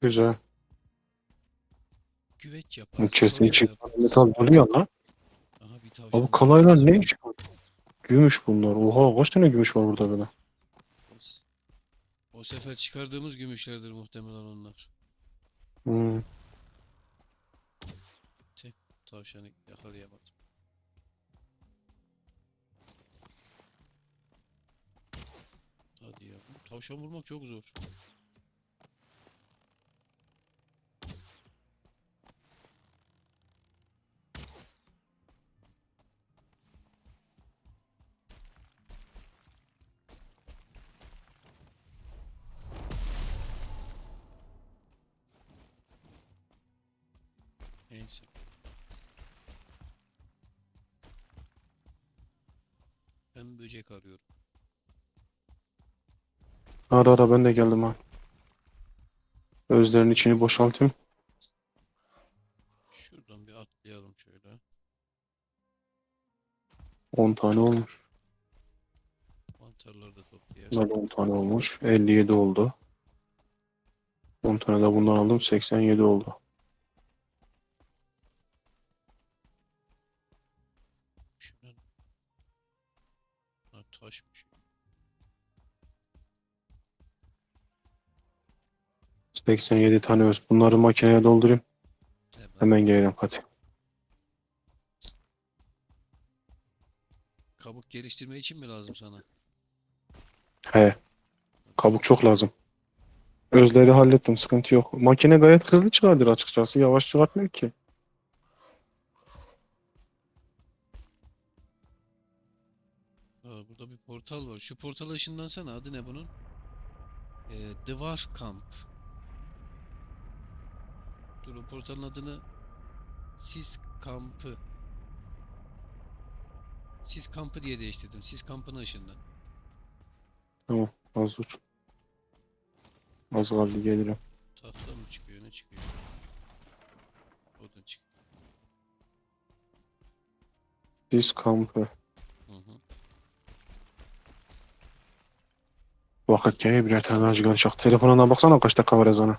Güzel. Güveç çorba içi yaparız. metal ya lan. Aha bir tavşan. Abi kalaylar ne iş bu? Gümüş bunlar. Oha kaç tane gümüş var burada böyle. O sefer çıkardığımız gümüşlerdir muhtemelen onlar. Hmm. Tavşanı yakalayamadım. Hadi ya. Tavşan vurmak çok zor. Neyse. Ben böcek arıyorum. Ara ara ben de geldim ha. Özlerin içini boşaltayım. Şuradan bir atlayalım şöyle. 10 tane olmuş. Mantarları da toplayalım. Bunlar 10 tane olmuş. 57 oldu. 10 tane de bundan aldım. 87 oldu. 87 tane öz. Bunları makineye doldurayım. Hemen. Hemen gelirim hadi. Kabuk geliştirme için mi lazım sana? He. Kabuk çok lazım. Özleri hallettim. Sıkıntı yok. Makine gayet hızlı çıkardır açıkçası. Yavaş çıkartmıyor ki. Aa, burada bir portal var. Şu portala ışınlansana. Adı ne bunun? Ee, Dwarf Camp. Dur o portalın adını Sis Kampı. Sis Kampı diye değiştirdim. Sis Kampı'na ışınlan. Tamam. Az dur. Az kaldı gelirim. Tahta mı çıkıyor? Ne çıkıyor? Odun çıkıyor. Biz kampı. Hı hı. Vakit geliyor birer tane sigara çak. Telefonuna baksana kaç dakika var ezana.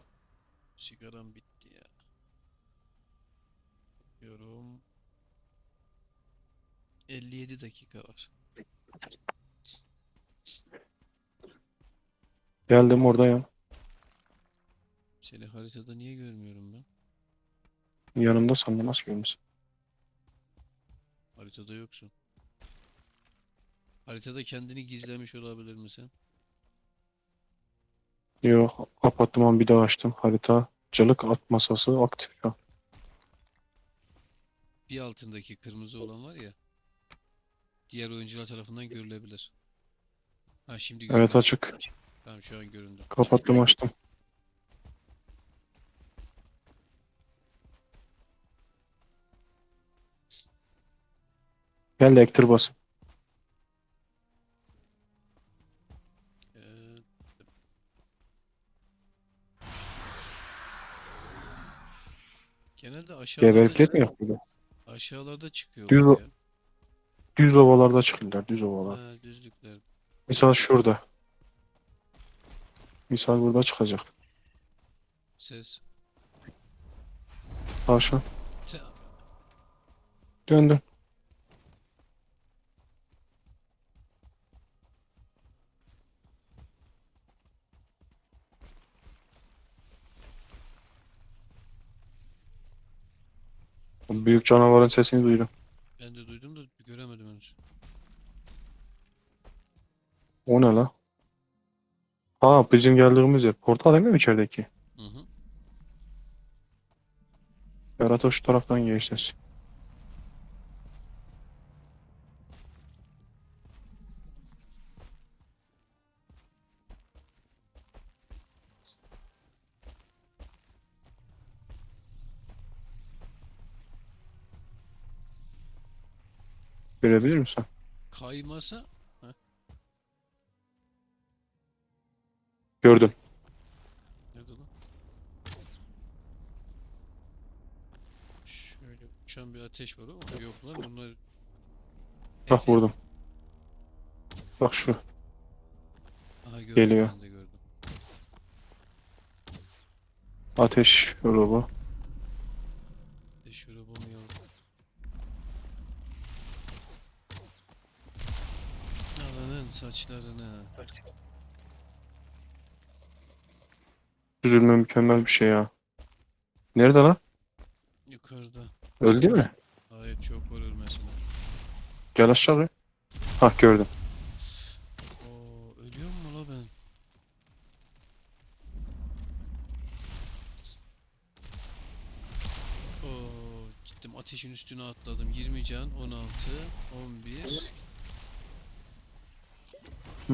Sigaram bitti ya. Diyorum. 57 dakika var. Geldim orada ya. Seni haritada niye görmüyorum ben? Yanımda sandım nasıl görmüşsün? Haritada yoksun. Haritada kendini gizlemiş olabilir misin? Yok. Apartman bir daha açtım. Haritacılık at masası aktif şu an. Bir altındaki kırmızı olan var ya. Diğer oyuncular tarafından görülebilir. Ha şimdi Evet göründü. açık. Tamam şu an göründü. Kapattım açtım. Gel de ektir bas. Genelde aşağılarda, Geberiklet mi yapıyor? aşağılarda çıkıyor. Düz ya. Düz ovalarda çıkırlar. Düz ovalar. Ha, düzlükler. Misal şurada. Misal burada çıkacak. Ses. Aşağı. Te- Dön dön. O Büyük canavarın sesini duydum. Ben de duydum göremedim henüz. O ne la? Ha bizim geldiğimiz yer. Portal değil mi içerideki? Hı hı. Berat o şu taraftan geçti. Görebilir misin? Kaymasa Gördüm. nerede lan? Şöyle uçan bir ateş var ama yok lan bunlar Bak Efe- vurdum. Bak şu. Aha gördüm Geliyor. ben de gördüm. Ateş grubu. De şöyle bunu yok. Alanın saçlarını. Süzülme mükemmel bir şey ya. Nerede lan? Yukarıda. Öldü mü? Hayır çok var ölmesine. Gel aşağı. Hah gördüm. Oo, ölüyor mu la ben? Oo, gittim ateşin üstüne atladım. 20 can, 16, 11.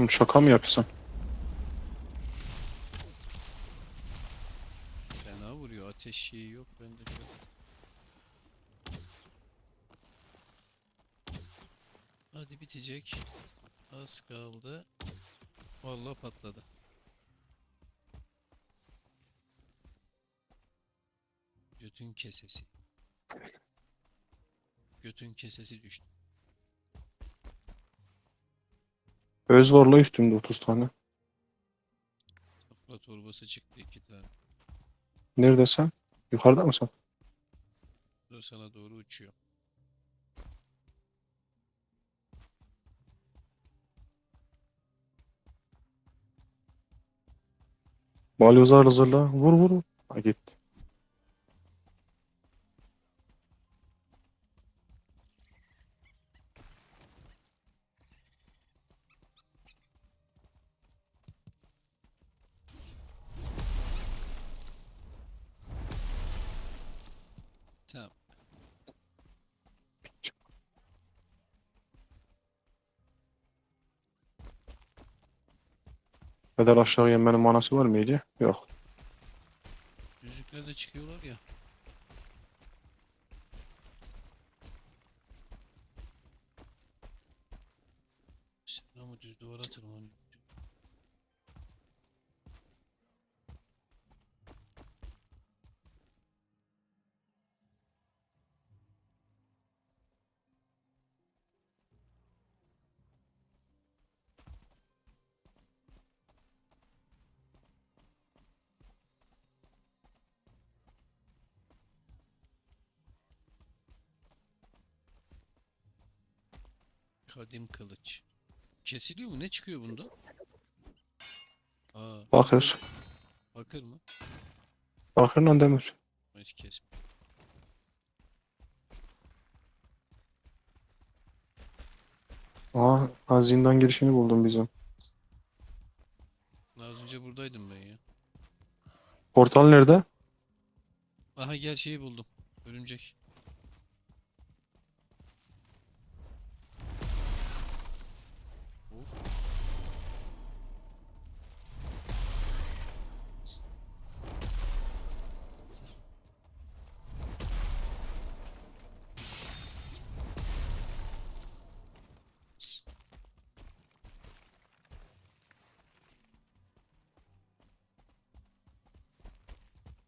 Şaka mı yapıyorsun? Fena vuruyor. Ateş şeyi yok bende çok. Hadi bitecek. Az kaldı. Vallahi patladı. Götün kesesi. Götün kesesi düştü. Öz varla üstümde 30 tane. Safra torbası çıktı iki tane. Neredesin? Yukarıda mısın? Dur sana doğru uçuyor. Balyozu hazırla. Vur vur. vur. Ha gitti. Bedel aşağı yemenin manası var mıydı? Yok. Düzlüklerde çıkıyorlar ya. Ama düz duvara tırmanıyor. Kadim kılıç. Kesiliyor mu? Ne çıkıyor bunda? Aa, Bakır. bakır mı? Bakırla demir. Hiç kes. Aa, ha, zindan girişini buldum bizim. Az önce buradaydım ben ya. Portal nerede? Aha gel şeyi buldum. Örümcek.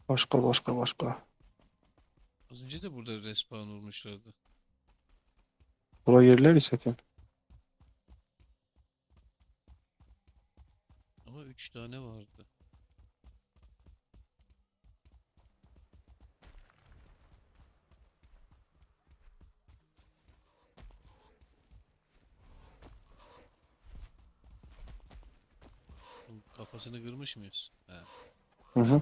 Başka başka başka. Az önce de burada respawn olmuşlardı. Bura yerler zaten. Ama 3 tane vardı. Kafasını kırmış mıyız? He. Hı hı.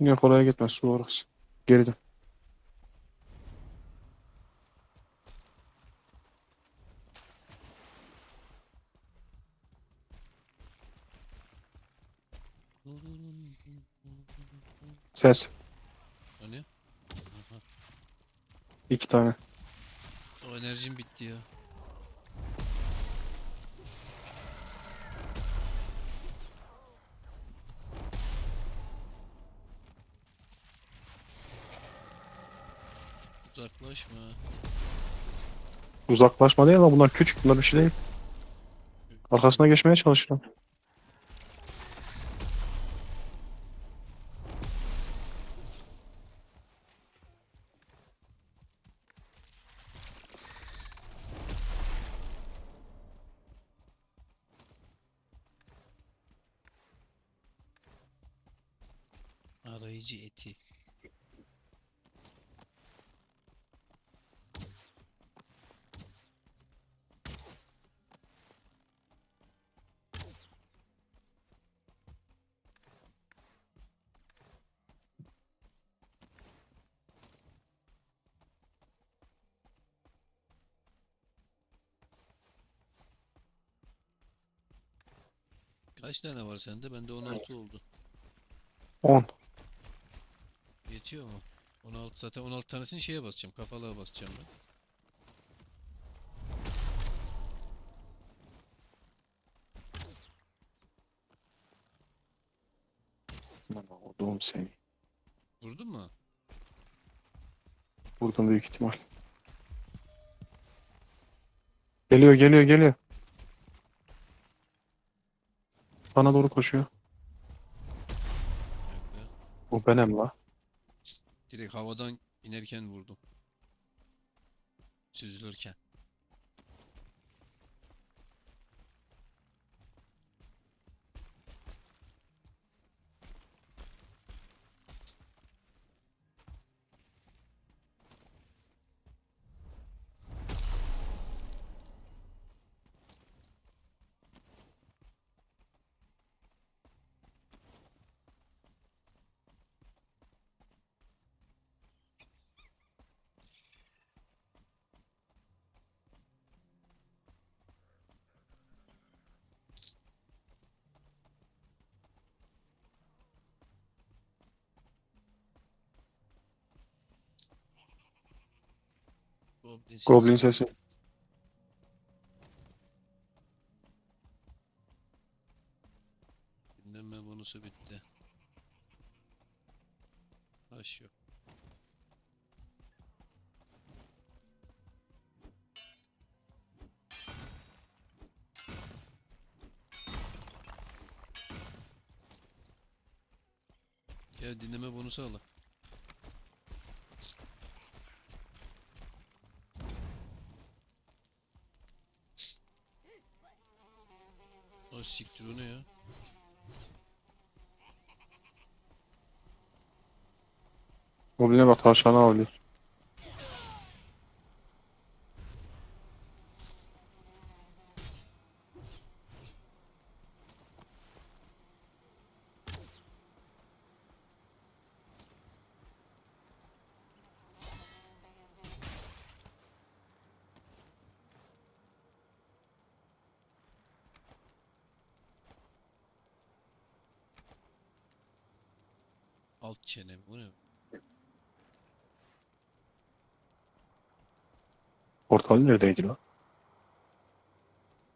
Yine kolay gitmez su orası. Geride. Ses. O ne? İki tane. O enerjim bitti ya. Uzaklaşma. Uzaklaşma değil ama bunlar küçük bunlar bir şey değil. Arkasına geçmeye çalışırım. Arayıcı eti. Kaç tane var sende? Bende 16 oldu. 10. Yetiyor mu? 16 zaten 16 tanesini şeye basacağım. Kafalığa basacağım ben. Lan oğlum seni. Vurdun mu? Vurdum büyük ihtimal. Geliyor geliyor geliyor. Bana doğru koşuyor. Nerede? Bu benim la. Direkt havadan inerken vurdum. Süzülürken. Goblin sesi. Goblin sesi. Dinlenme bonusu bitti. Taş yok. Gel dinleme bonusu al. O siktir o ne ya? Goblin'e bak tavşanı avlıyor. Alt çene bu ne? Portal neredeydi la?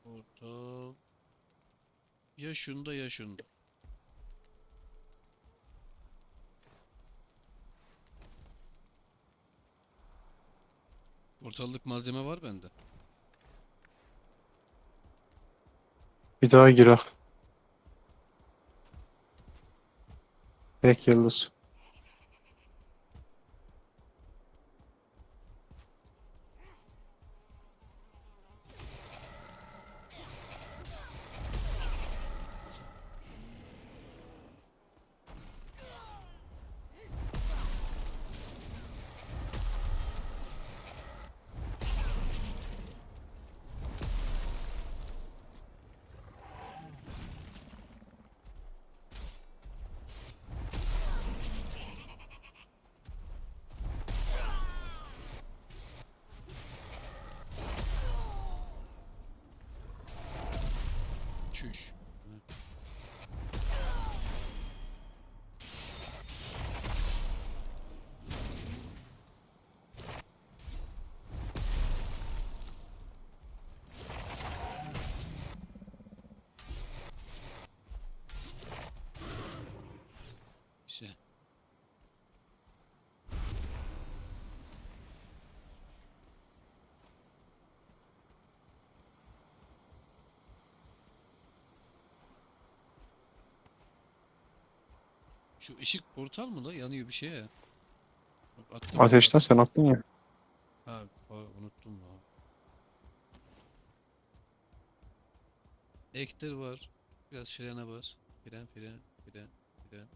Portal. Ya şunda ya şunda. Portallık malzeme var bende. Bir daha girak. Tek yıldız. Çüş. Şu ışık portal mı la? Yanıyor bir şey ya. Bak attım. Ateşten sen attın ya. Ha, unuttum ya. Ektir var. Biraz frene bas. Fren, fren, fren, fren.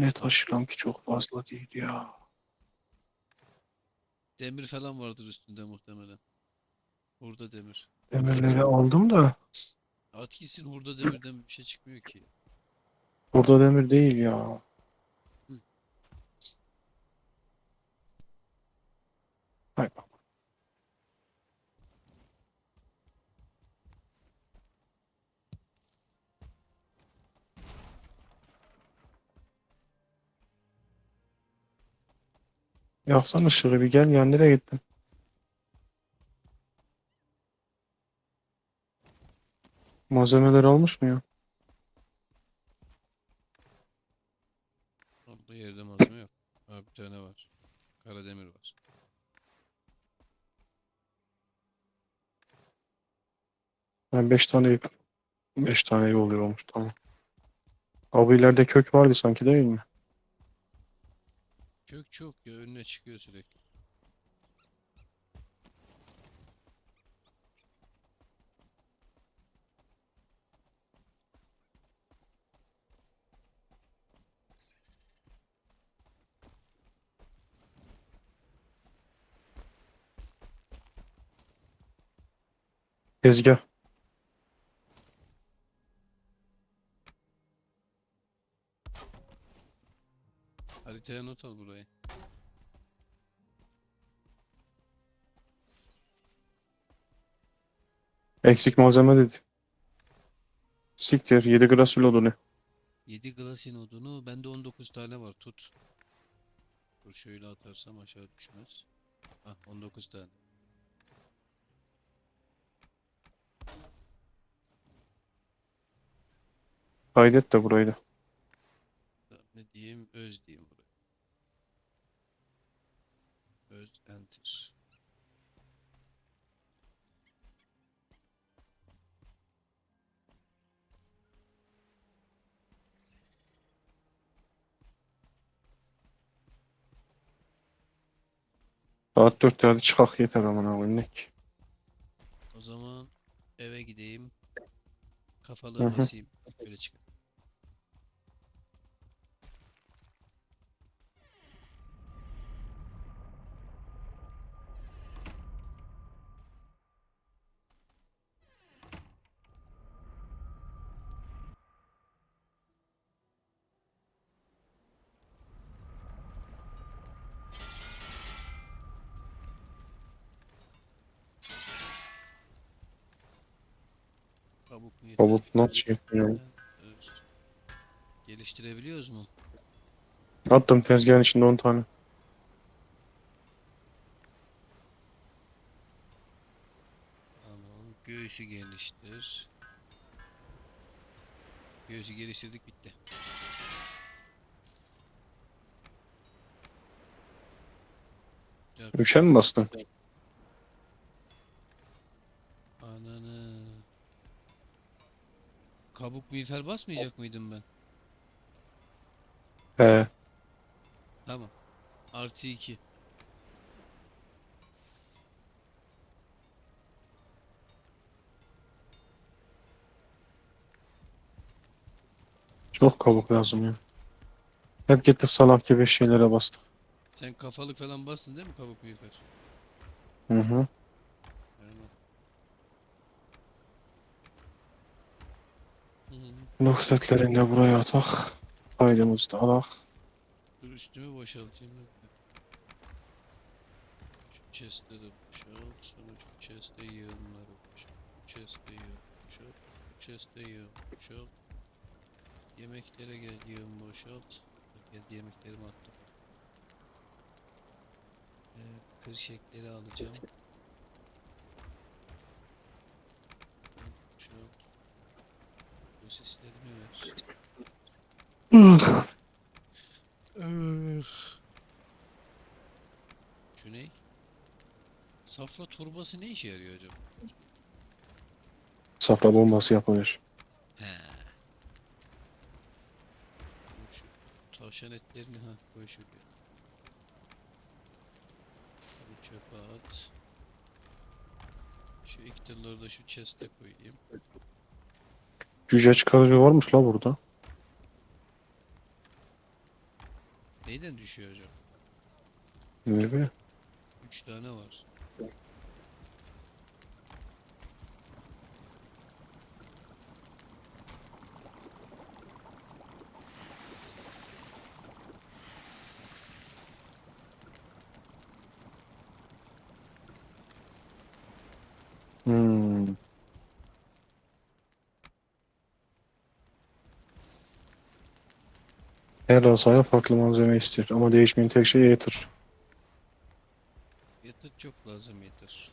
Ne taşıram ki çok fazla değil ya. Demir falan vardır üstünde muhtemelen. Hurda demir. Demirleri aldım da At gitsin hurda demirden bir şey çıkmıyor ki. burada demir değil ya. Yaksan ışığı bir gel ya nereye gittin? Malzemeler almış mı ya? Orada yerde malzeme yok. Ha bir tane var. Kara demir var. Ben 5 tane 5 tane iyi oluyormuş tamam. Abi ileride kök vardı sanki değil mi? Kök çok ya önüne çıkıyor sürekli. Tezgah. Haritaya not al burayı. Eksik malzeme dedi. Siktir 7 glasül odunu. 7 glasin odunu. Bende 19 tane var. Tut. Dur şöyle atarsam aşağı düşmez. Ah 19 tane. Kaydet de burayı da. Ne diyeyim? Öz diyeyim buraya. Öz enter. Saat 4'te hadi çıkak yeter aman ki. O zaman eve gideyim. Hı Kafalığı hı. basayım. Böyle çık. Kabuk mu yeter? Kabuk nasıl şey yapıyorum? Evet. Geliştirebiliyoruz mu? Attım tezgahın içinde 10 tane. Tamam. Göğsü geliştir. Göğsü geliştirdik bitti. Üçe mi bastın? Kabuk miğfer basmayacak mıydım ben? He. Tamam. Artı 2. Çok kabuk lazım ya. Hep gittik salak gibi şeylere bastık. Sen kafalık falan bastın değil mi kabuk miğfer? Hı hı. Noksetlerini de buraya atak. Kaydımızı da alak. Dur üstümü boşaltayım. Şu chest'e de boşalt. Sonra şu chest'e yığınları boşalt. Şu chest'e yığın boşalt. Şu chest'e yığın boşalt. Yemeklere gel yığın boşalt. Gel yemeklerimi attım. Ee, kırşekleri alacağım. Boşalt. Sosislerimi ver. Ne? Safra torbası ne işe yarıyor acaba? Safra bombası yapılır. He. Şu tavşan etlerini ha koy şuraya. Bunu çöpe at. Şu iktidarları da şu chest'e koyayım. Cüce çıkarıcı varmış la burada. Neyden düşüyor hocam? Ne be? 3 tane var. Her asaya farklı malzeme istiyor ama değişmeyen tek şey Aether. Yatır çok lazım yeter.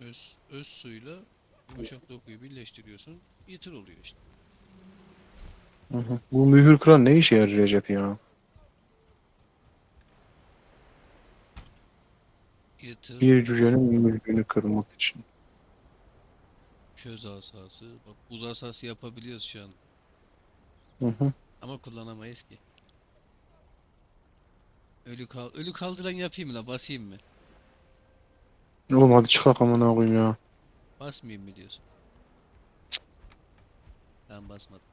Öz, öz suyla yumuşak dokuyu birleştiriyorsun. Yeter oluyor işte. Hı hı. Bu mühür kıran ne işe yarayacak ya? Yeter Bir cücenin mühürünü kırmak için. köz asası. Bak buz asası yapabiliyoruz şu an. Hı hı. Ama kullanamayız ki. Ölü kal ölü kaldıran yapayım la basayım mı? Oğlum hadi çıkak amına koyayım ya. Basmayayım mı diyorsun? Ben basmadım.